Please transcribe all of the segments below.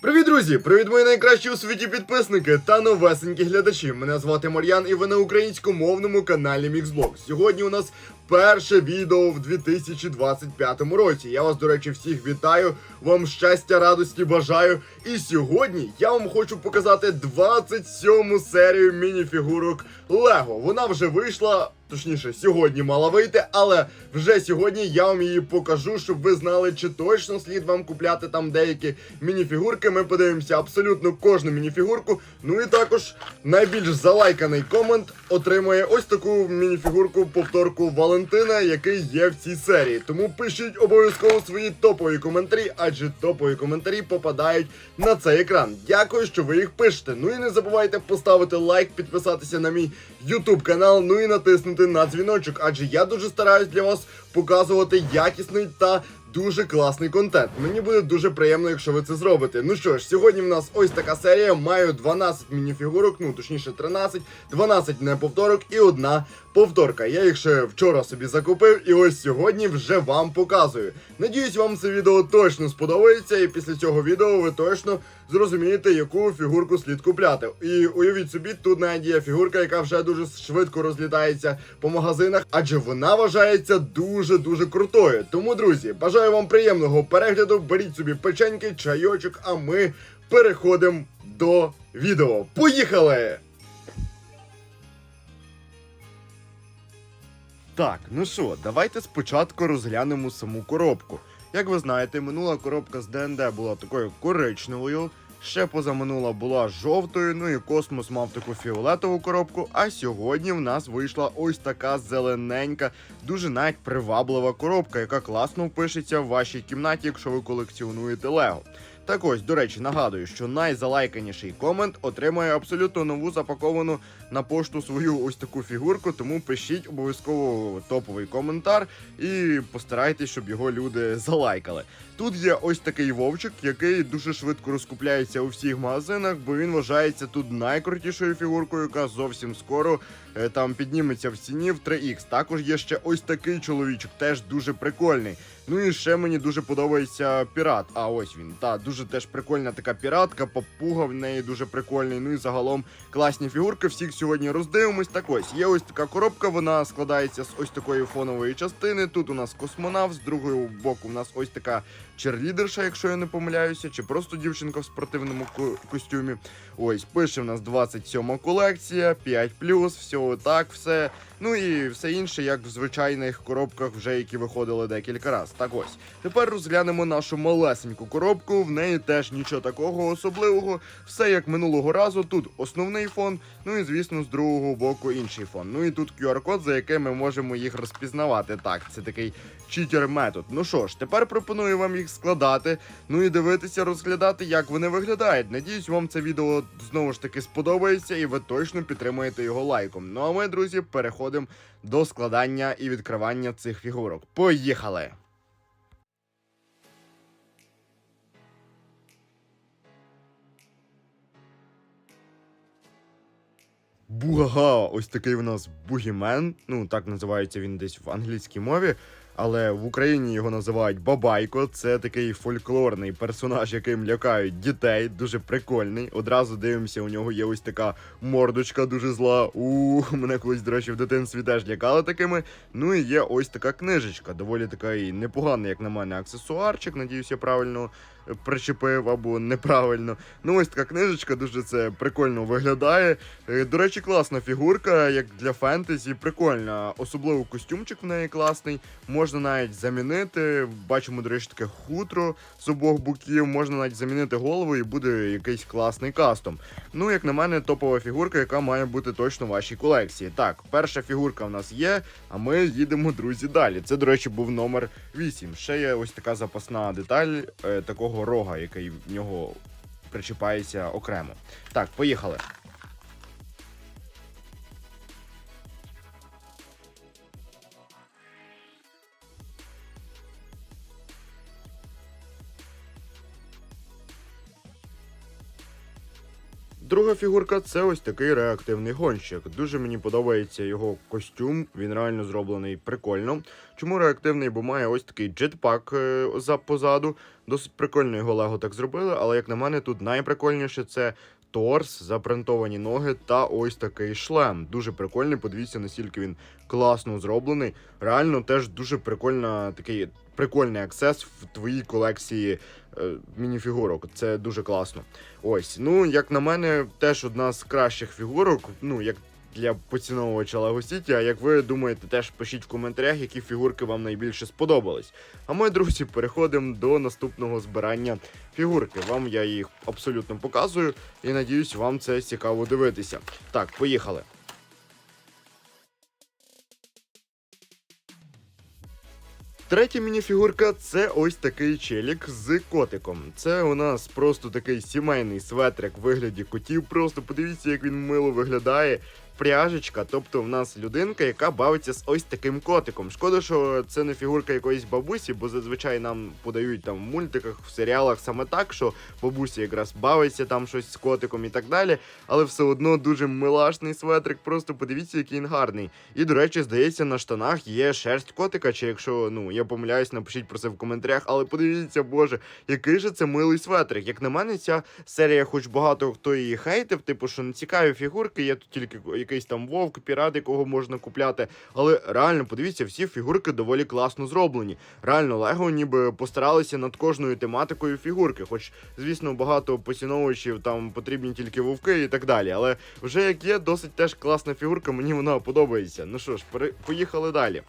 Привіт, друзі! Привіт, мої найкращі у світі підписники та новесенькі глядачі. Мене звати Мар'ян і ви на українськомовному каналі Mixblog. Сьогодні у нас перше відео в 2025 році. Я вас, до речі, всіх вітаю. Вам щастя, радості бажаю. І сьогодні я вам хочу показати 27 серію мініфігурок Лего. Вона вже вийшла. Точніше, сьогодні мала вийти, але вже сьогодні я вам її покажу, щоб ви знали, чи точно слід вам купляти там деякі мініфігурки. Ми подивимося абсолютно кожну мініфігурку. Ну і також найбільш залайканий комент отримує ось таку мініфігурку повторку Валентина, який є в цій серії. Тому пишіть обов'язково свої топові коментарі, адже топові коментарі попадають на цей екран. Дякую, що ви їх пишете. Ну і не забувайте поставити лайк, підписатися на мій YouTube канал, ну і натиснути на дзвіночок, адже я дуже стараюсь для вас показувати якісний та дуже класний контент. Мені буде дуже приємно, якщо ви це зробите. Ну що ж, сьогодні в нас ось така серія. Маю 12 мініфігурок, ну точніше 13, 12 неповторок і одна повторка. Я їх ще вчора собі закупив, і ось сьогодні вже вам показую. Надіюсь, вам це відео точно сподобається, і після цього відео ви точно зрозумієте, яку фігурку слід купляти. І уявіть собі, тут навіть є фігурка, яка вже дуже швидко розлітається по магазинах, адже вона вважається дуже дуже крутою. Тому, друзі, бажаю вам приємного перегляду. Беріть собі печеньки, чайочок, а ми переходимо до відео. Поїхали! Так, ну що, давайте спочатку розглянемо саму коробку. Як ви знаєте, минула коробка з ДНД була такою коричневою, ще позаминула була жовтою, ну і космос мав таку фіолетову коробку. А сьогодні в нас вийшла ось така зелененька, дуже навіть приваблива коробка, яка класно впишеться в вашій кімнаті, якщо ви колекціонуєте Лего. Так ось, до речі, нагадую, що найзалайканіший комент отримає абсолютно нову запаковану на пошту свою ось таку фігурку, тому пишіть обов'язково топовий коментар і постарайтесь, щоб його люди залайкали. Тут є ось такий вовчик, який дуже швидко розкупляється у всіх магазинах, бо він вважається тут найкрутішою фігуркою, яка зовсім скоро е, там підніметься в ціні в 3х. Також є ще ось такий чоловічок, теж дуже прикольний. Ну і ще мені дуже подобається пірат. А ось він. Та дуже теж прикольна така піратка, папуга в неї дуже прикольний. Ну і загалом класні фігурки. Всіх сьогодні роздивимось. Так ось є ось така коробка. Вона складається з ось такої фонової частини. Тут у нас космонавт, з другого боку у нас ось така черлідерша, якщо я не помиляюся, чи просто дівчинка в спортивному костюмі. Ось пише в нас 27 колекція, 5 все так, все. Ну і все інше, як в звичайних коробках, вже які виходили декілька разів. Так ось. Тепер розглянемо нашу малесеньку коробку. В неї теж нічого такого особливого. Все як минулого разу. Тут основний фон, ну і звісно, з другого боку інший фон. Ну і тут QR-код, за яким ми можемо їх розпізнавати. Так, це такий читер метод. Ну що ж, тепер пропоную вам їх складати. Ну і дивитися, розглядати, як вони виглядають. Надіюсь, вам це відео знову ж таки сподобається, і ви точно підтримаєте його лайком. Ну а ми, друзі, переходимо до складання і відкривання цих фігурок. Поїхали! Бугага, ось такий у нас бугімен. Ну, так називається він десь в англійській мові. Але в Україні його називають Бабайко. Це такий фольклорний персонаж, яким лякають дітей. Дуже прикольний. Одразу дивимося, у нього є ось така мордочка дуже зла. У мене колись, до речі, в дитинстві теж лякали такими. Ну і є ось така книжечка. Доволі такий непоганий, як на мене, аксесуарчик. Надіюсь, я правильно причепив або неправильно. Ну, ось така книжечка, дуже це прикольно виглядає. Е, До речі, класна фігурка, як для фентезі, прикольна. Особливо костюмчик в неї класний. Можна навіть замінити. Бачимо, до речі, таке хутро з обох боків. Можна навіть замінити голову і буде якийсь класний кастом. Ну, як на мене, топова фігурка, яка має бути точно в вашій колекції. Так, перша фігурка в нас є, а ми їдемо, друзі, далі. Це, до речі, був номер 8. Ще є ось така запасна деталь е, такого рога, який в нього причіпається окремо. Так, поїхали. Друга фігурка це ось такий реактивний гонщик. Дуже мені подобається його костюм. Він реально зроблений прикольно. Чому реактивний? Бо має ось такий джетпак е, за позаду. Досить прикольно його Лего так зробили, але як на мене, тут найприкольніше це. Торс, запринтовані ноги та ось такий шлем. Дуже прикольний. Подивіться, наскільки він класно зроблений. Реально теж дуже прикольна такий прикольний аксес в твоїй колекції е, мініфігурок. Це дуже класно. Ось, ну як на мене, теж одна з кращих фігурок. Ну як для поціновувача City, А як ви думаєте, теж пишіть в коментарях, які фігурки вам найбільше сподобались. А ми, друзі, переходимо до наступного збирання фігурки. Вам я їх абсолютно показую і надіюсь, вам це цікаво дивитися. Так, поїхали. Третя мініфігурка це ось такий челік з котиком. Це у нас просто такий сімейний светрик в вигляді котів. Просто подивіться, як він мило виглядає. Пряжечка, тобто в нас людинка, яка бавиться з ось таким котиком. Шкода, що це не фігурка якоїсь бабусі, бо зазвичай нам подають там в мультиках, в серіалах саме так, що бабуся якраз бавиться там щось з котиком і так далі. Але все одно дуже милашний светрик. Просто подивіться, який він гарний. І, до речі, здається, на штанах є шерсть котика. Чи якщо ну я помиляюсь, напишіть про це в коментарях. Але подивіться, боже, який же це милий светрик. Як на мене, ця серія, хоч багато хто її хейтив, типу, що не цікаві фігурки, є тут тільки якийсь там вовк, пірат, якого можна купляти. Але реально, подивіться, всі фігурки доволі класно зроблені. Реально, Лего ніби постаралися над кожною тематикою фігурки. Хоч, звісно, багато поціновувачів там потрібні тільки вовки і так далі. Але вже як є, досить теж класна фігурка, мені вона подобається. Ну що ж, поїхали далі.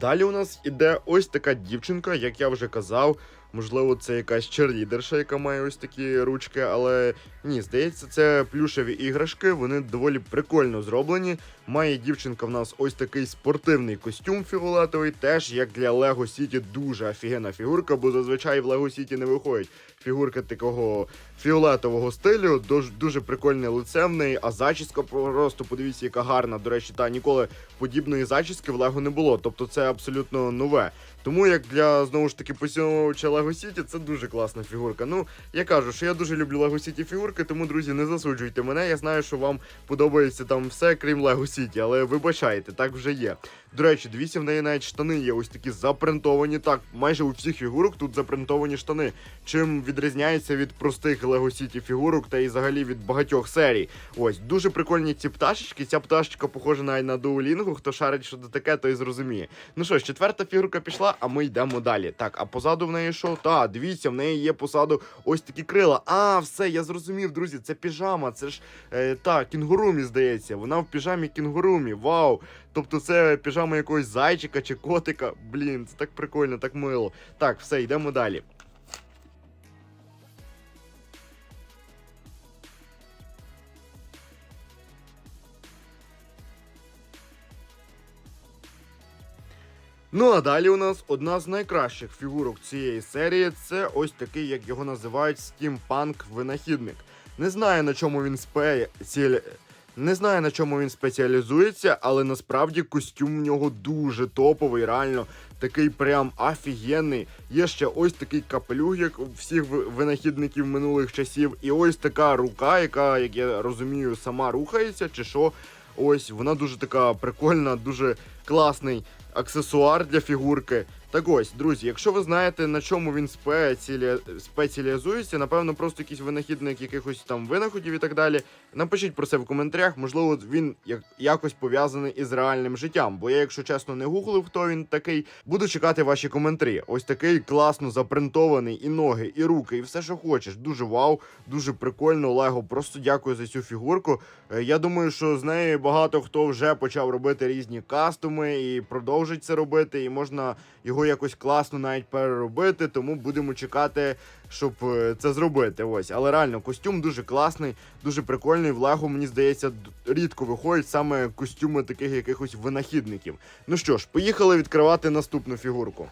Далі у нас іде ось така дівчинка, як я вже казав. Можливо, це якась черлідерша, яка має ось такі ручки, але ні, здається, це плюшеві іграшки. Вони доволі прикольно зроблені. Має дівчинка в нас ось такий спортивний костюм фіолетовий, теж як для Лего Сіті, дуже офігенна фігурка, бо зазвичай в Лего Сіті не виходить фігурка такого фіолетового стилю. Дуже, дуже прикольне лице в неї, а зачіска просто подивіться, яка гарна. До речі, та ніколи подібної зачіски в Лего не було. Тобто це абсолютно нове. Тому як для знову ж таки поціновувача Lego City, це дуже класна фігурка. Ну, я кажу, що я дуже люблю Lego City фігурки, тому, друзі, не засуджуйте мене. Я знаю, що вам подобається там все, крім Lego City, але вибачайте, так вже є. До речі, дивіться, в неї навіть штани є ось такі запринтовані. Так, майже у всіх фігурок тут запринтовані штани. Чим відрізняється від простих Lego City фігурок та і взагалі від багатьох серій. Ось дуже прикольні ці пташечки. Ця пташечка похожа навіть на дуолінгу. Хто шарить, що це таке, той зрозуміє. Ну що ж, четверта фігурка пішла, а ми йдемо далі. Так, а позаду в неї що? Та, дивіться, в неї є позаду ось такі крила. А, все, я зрозумів, друзі. Це піжама. Це ж е, та кінгурумі, здається. Вона в піжамі кінгурумі. Вау! Тобто це піжама якогось зайчика чи котика. Блін, це так прикольно, так мило. Так, все, йдемо далі. Ну а далі у нас одна з найкращих фігурок цієї серії це ось такий, як його називають, стімпанк винахідник. Не знаю на чому він спеціалі... Не знаю на чому він спеціалізується, але насправді костюм в нього дуже топовий, реально такий прям офігенний. Є ще ось такий капелюх, як у всіх винахідників минулих часів, і ось така рука, яка, як я розумію, сама рухається, чи що. Ось вона дуже така прикольна, дуже класний аксесуар для фігурки. Так ось, друзі, якщо ви знаєте, на чому він спеціалі... спеціалізується, напевно, просто якийсь винахідник якихось там винаходів і так далі. Напишіть про це в коментарях. Можливо, він як... якось пов'язаний із реальним життям. Бо я, якщо чесно, не гуглив, хто він такий. Буду чекати ваші коментарі. Ось такий класно запринтований і ноги, і руки, і все, що хочеш. Дуже вау, дуже прикольно. Лего. Просто дякую за цю фігурку. Е, Я думаю, що з неї багато хто вже почав робити різні кастуми і продовжить це робити. І можна його якось класно навіть переробити. Тому будемо чекати, щоб е, це зробити. Ось, але реально костюм дуже класний, дуже прикольний. В Лего, мені здається, рідко виходять саме костюми таких якихось винахідників. Ну що ж, поїхали відкривати наступну фігурку.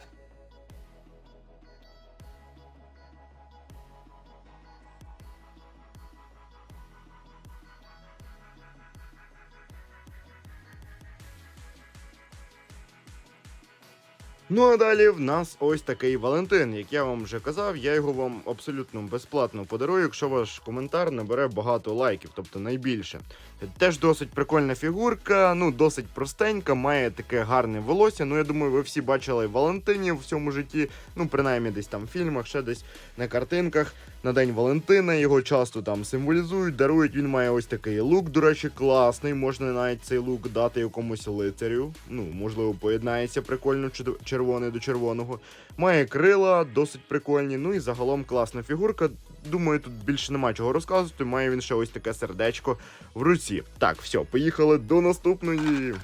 Ну а далі в нас ось такий Валентин. Як я вам вже казав, я його вам абсолютно безплатно подарую, якщо ваш коментар набере багато лайків, тобто найбільше. Теж досить прикольна фігурка, ну досить простенька, має таке гарне волосся. Ну я думаю, ви всі бачили Валентинів в цьому житті. Ну, принаймні, десь там в фільмах, ще десь на картинках. На День Валентина його часто там символізують, дарують. Він має ось такий лук, до речі, класний. Можна навіть цей лук дати якомусь лицарю. Ну, можливо, поєднається прикольно червоний до червоного. Має крила, досить прикольні. Ну і загалом класна фігурка. Думаю, тут більше нема чого розказувати. Має він ще ось таке сердечко в руці. Так, все, поїхали до наступної.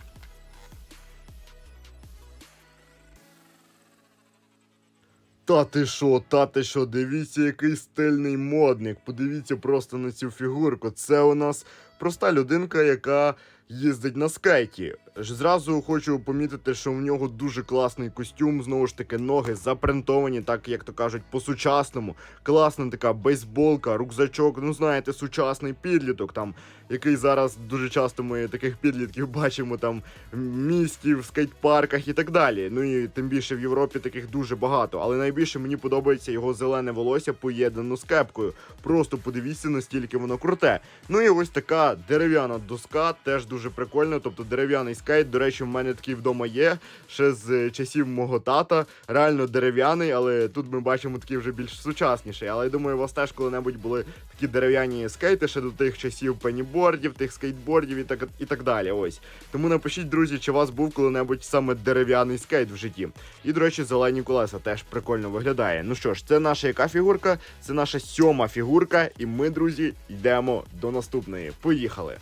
Та ти що, та ти що, дивіться, який стильний модник. Подивіться просто на цю фігурку. Це у нас проста людинка, яка їздить на скейті. Зразу хочу помітити, що в нього дуже класний костюм. Знову ж таки, ноги запринтовані, так як то кажуть, по-сучасному. Класна така бейсболка, рюкзачок. Ну знаєте, сучасний підліток, там, який зараз дуже часто ми таких підлітків бачимо там в місті, в скейт-парках і так далі. Ну і тим більше в Європі таких дуже багато. Але найбільше мені подобається його зелене волосся поєднано з кепкою. Просто подивіться, настільки воно круте. Ну і ось така дерев'яна доска, теж дуже прикольно. Тобто дерев'яний скейт. До речі, в мене такий вдома є ще з часів мого тата. Реально дерев'яний, але тут ми бачимо такий вже більш сучасніший. Але я думаю, у вас теж коли-небудь були такі дерев'яні скейти ще до тих часів пенібордів, тих скейтбордів і так, і так далі. Ось. Тому напишіть, друзі, чи у вас був коли-небудь саме дерев'яний скейт в житті. І, до речі, зелені колеса теж прикольно виглядає. Ну що ж, це наша яка фігурка? Це наша сьома фігурка, і ми, друзі, йдемо до наступної. Поїхали!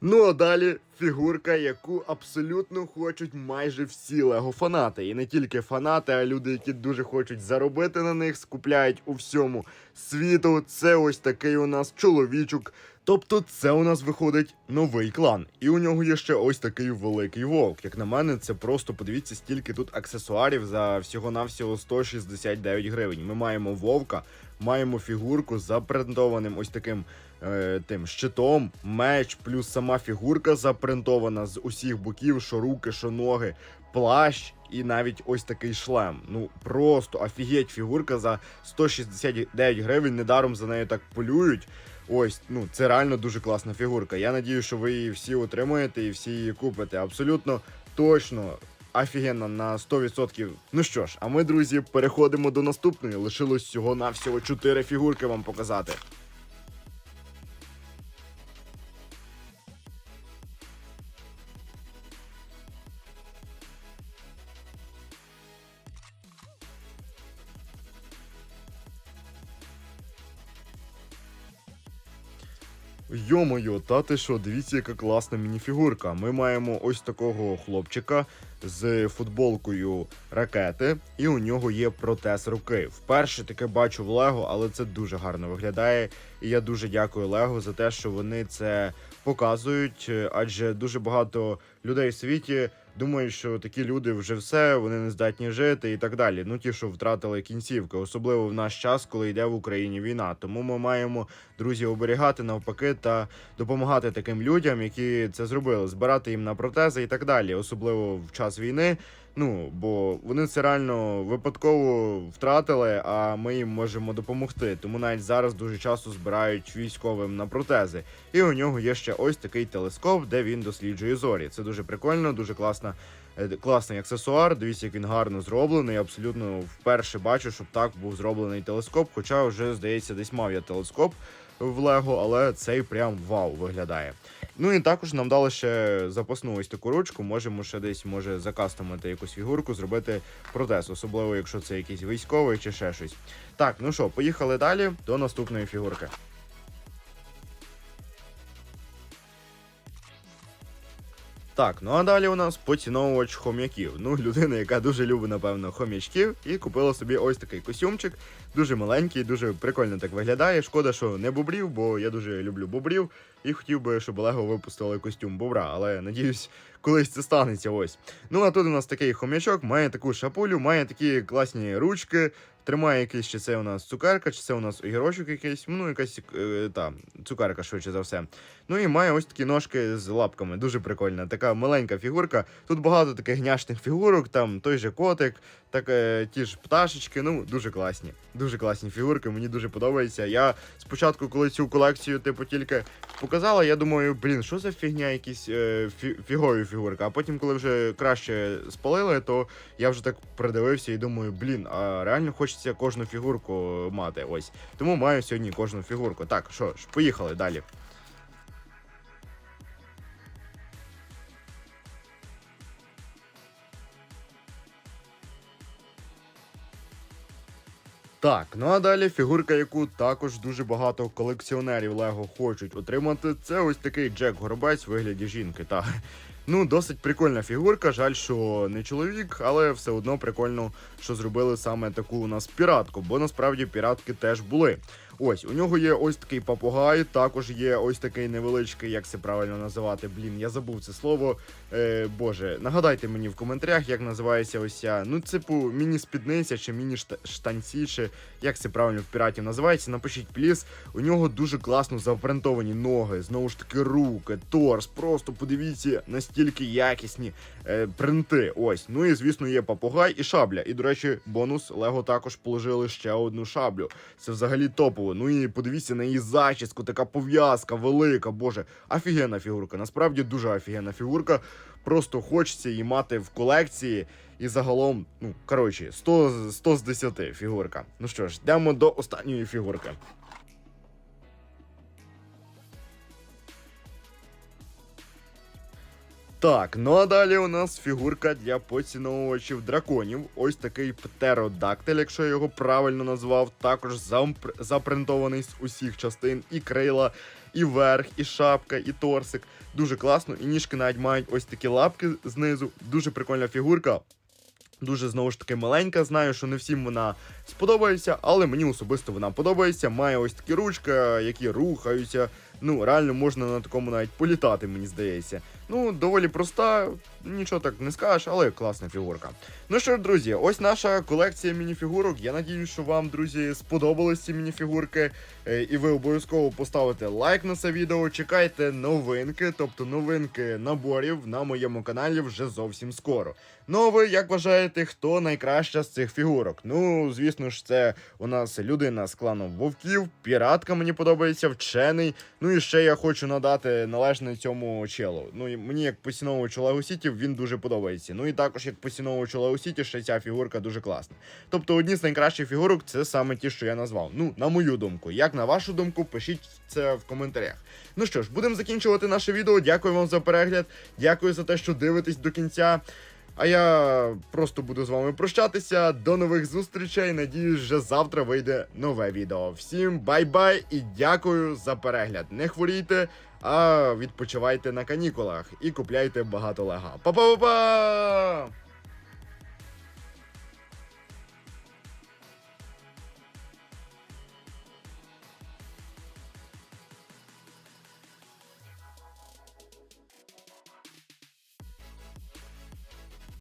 Ну а далі фігурка, яку абсолютно хочуть майже всі лего фанати. І не тільки фанати, а люди, які дуже хочуть заробити на них, скупляють у всьому світу. Це ось такий у нас чоловічок. Тобто, це у нас виходить новий клан. І у нього є ще ось такий великий вовк. Як на мене, це просто подивіться, стільки тут аксесуарів за всього-навсього 169 гривень. Ми маємо вовка, маємо фігурку з запринтованим ось таким е, тим щитом, меч, плюс сама фігурка запринтована з усіх боків, що руки, що ноги, плащ і навіть ось такий шлем. Ну просто офігеть фігурка за 169 гривень. Недаром за нею так полюють. Ось, ну це реально дуже класна фігурка. Я надію, що ви її всі отримуєте і всі її купите. Абсолютно точно. Офігенно на 100%. Ну що ж, а ми, друзі, переходимо до наступної. Лишилось всього на всього 4 фігурки вам показати. Йо-моє, та ти що, дивіться, яка класна мініфігурка. Ми маємо ось такого хлопчика з футболкою ракети, і у нього є протез руки. Вперше таке бачу в Лего, але це дуже гарно виглядає. І я дуже дякую Лего за те, що вони це показують, адже дуже багато людей в світі думають, що такі люди вже все, вони не здатні жити і так далі. Ну ті, що втратили кінцівки, особливо в наш час, коли йде в Україні війна. Тому ми маємо друзі оберігати навпаки та допомагати таким людям, які це зробили, збирати їм на протези і так далі, особливо в час війни. Ну бо вони це реально випадково втратили, а ми їм можемо допомогти. Тому навіть зараз дуже часто збирають військовим на протези. І у нього є ще ось такий телескоп, де він досліджує зорі. Це дуже прикольно, дуже класна. е, Класний аксесуар, дивіться, як він гарно зроблений. Абсолютно вперше бачу, щоб так був зроблений телескоп. Хоча вже здається, десь мав я телескоп в Лего, але цей прям вау виглядає. Ну і також нам дали ще запасну ось таку ручку. Можемо ще десь може закастомити якусь фігурку, зробити протез, особливо якщо це якийсь військовий чи ще щось. Так, ну що, поїхали далі до наступної фігурки. Так, ну а далі у нас поціновувач хом'яків. Ну, людина, яка дуже любить, напевно, хом'ячків, і купила собі ось такий костюмчик. Дуже маленький, дуже прикольно так виглядає. Шкода, що не бобрів, бо я дуже люблю бобрів і хотів би, щоб Лего випустили костюм бобра, але надіюсь, колись це станеться ось. Ну а тут у нас такий хом'ячок, має таку шапулю, має такі класні ручки. Тримає якийсь, чи це у нас цукерка, чи це у нас огірочок якийсь, ну якась е, та, цукерка, швидше за все. Ну і має ось такі ножки з лапками. Дуже прикольна. Така маленька фігурка. Тут багато таких гняшних фігурок, там той же котик, так е, ті ж пташечки. Ну, дуже класні. Дуже класні фігурки, мені дуже подобається. Я спочатку, коли цю колекцію, типу, тільки показала, я думаю, блін, що за фігня, якісь е, фі- фігові фігурки. А потім, коли вже краще спалили, то я вже так придивився і думаю, блін, а реально хочеться кожну фігурку мати. Ось. Тому маю сьогодні кожну фігурку. Так, що ж, поїхали далі. Так, ну а далі фігурка, яку також дуже багато колекціонерів Лего хочуть отримати, це ось такий Джек Горобець в вигляді жінки. Та ну досить прикольна фігурка. Жаль, що не чоловік, але все одно прикольно, що зробили саме таку у нас піратку, бо насправді піратки теж були. Ось у нього є ось такий папугай, також є ось такий невеличкий, як це правильно називати. Блін, я забув це слово. Е, Боже, нагадайте мені в коментарях, як називається ось ця, ну, типу, міні-спідниця чи міні-штанці, чи як це правильно в піратів називається. Напишіть пліс. У нього дуже класно запринтовані ноги, знову ж таки, руки, торс. Просто подивіться, настільки якісні е, принти. Ось. Ну і звісно, є папугай і шабля. І, до речі, бонус Лего також положили ще одну шаблю. Це взагалі топово. Ну і подивіться на її зачіску, така пов'язка велика, боже. Офігенна фігурка. Насправді дуже офігенна фігурка. Просто хочеться її мати в колекції. І загалом, ну коротше, 100, 100 з 10 фігурка. Ну що ж, йдемо до останньої фігурки. Так, ну а далі у нас фігурка для поціновувачів драконів. Ось такий птеродактиль, якщо я його правильно назвав. Також запринтований з усіх частин, і крила, і верх, і шапка, і торсик. Дуже класно. І ніжки навіть мають ось такі лапки знизу. Дуже прикольна фігурка. Дуже знову ж таки маленька. Знаю, що не всім вона сподобається, але мені особисто вона подобається. Має ось такі ручки, які рухаються. Ну, реально можна на такому навіть політати, мені здається. Ну, доволі проста, нічого так не скажеш, але класна фігурка. Ну що ж, друзі, ось наша колекція мініфігурок. Я надію, що вам, друзі, сподобались ці мініфігурки. Е, І ви обов'язково поставите лайк на це відео. Чекайте новинки, тобто новинки наборів на моєму каналі вже зовсім скоро. Ну, а ви як вважаєте, хто найкраща з цих фігурок? Ну, звісно ж, це у нас людина з кланом вовків, піратка мені подобається, вчений. Ну і ще я хочу надати належне цьому челу. Ну мені як поціновувачу Лего Сіті він дуже подобається. Ну і також як поціновувачу Лего Сіті, ще ця фігурка дуже класна. Тобто одні з найкращих фігурок це саме ті, що я назвав. Ну, на мою думку. Як на вашу думку, пишіть це в коментарях. Ну що ж, будемо закінчувати наше відео. Дякую вам за перегляд. Дякую за те, що дивитесь до кінця. А я просто буду з вами прощатися. До нових зустрічей. Надіюсь, вже завтра вийде нове відео. Всім бай-бай і дякую за перегляд. Не хворійте, а відпочивайте на канікулах і купляйте багато лега. Па-па-па-па!